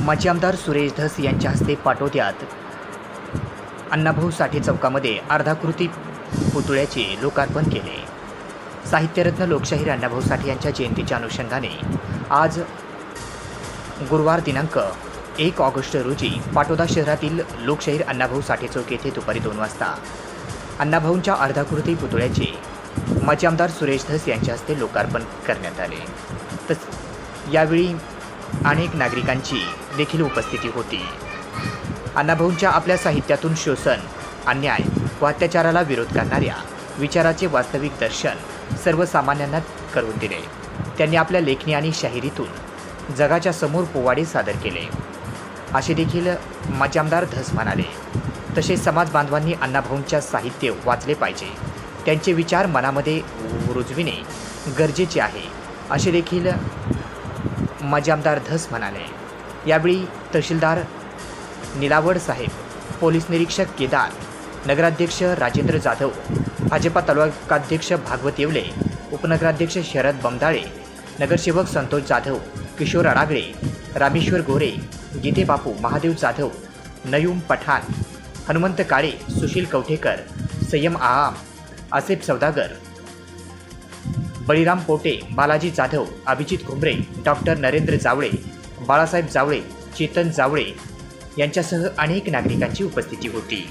माजी आमदार सुरेश धस यांच्या हस्ते पाटोद्यात अण्णाभाऊ साठे चौकामध्ये अर्धाकृती पुतळ्याचे लोकार्पण केले. साहित्यरत्न लोकशाहीर अण्णाभाऊ साठे यांच्या जयंतीच्या अनुषंगाने आज गुरुवार दिनांक एक ऑगस्ट रोजी पाटोदा शहरातील लोकशाहीर अण्णाभाऊ साठे चौक येथे दुपारी दोन वाजता अण्णाभाऊंच्या अर्धाकृती पुतळ्याचे माजी आमदार सुरेश धस यांच्या हस्ते लोकार्पण करण्यात आले. तस यावेळी अनेक नागरिकांची देखील उपस्थिती होती. अण्णाभाऊंच्या आपल्या साहित्यातून शोषण अन्याय व अत्याचाराला विरोध करणाऱ्या विचाराचे वास्तविक दर्शन सर्वसामान्यांना करून दिले. त्यांनी आपल्या लेखणी आणि शाहिरीतून जगाच्या समोर पोवाडे सादर केले. असे देखील मजामदार धस म्हणाले तसेच समाज बांधवांनी अण्णाभाऊंच्या साहित्य वाचले पाहिजे. त्यांचे विचार मनामध्ये रुजविणे गरजेचे आहे. असे देखील माजी आमदार धस म्हणाले. यावेळी तहसीलदार निलावड साहेब पोलीस निरीक्षक केदार नगराध्यक्ष राजेंद्र जाधव भाजपा तालुकाध्यक्ष भागवत येवले उपनगराध्यक्ष शरद बमदाळे नगरसेवक संतोष जाधव किशोर अडागळे रामेश्वर गोरे गीते बापू महादेव जाधव नयूम पठाण हनुमंत काळे सुशील कवठेकर संयम आम आसिफ सौदागर बळीराम पोटे बालाजी जाधव अभिजित घुमरे डॉक्टर नरेंद्र जावळे बाळासाहेब जावळे चेतन जावळे यांच्यासह अनेक नागरिकांची उपस्थिती होती.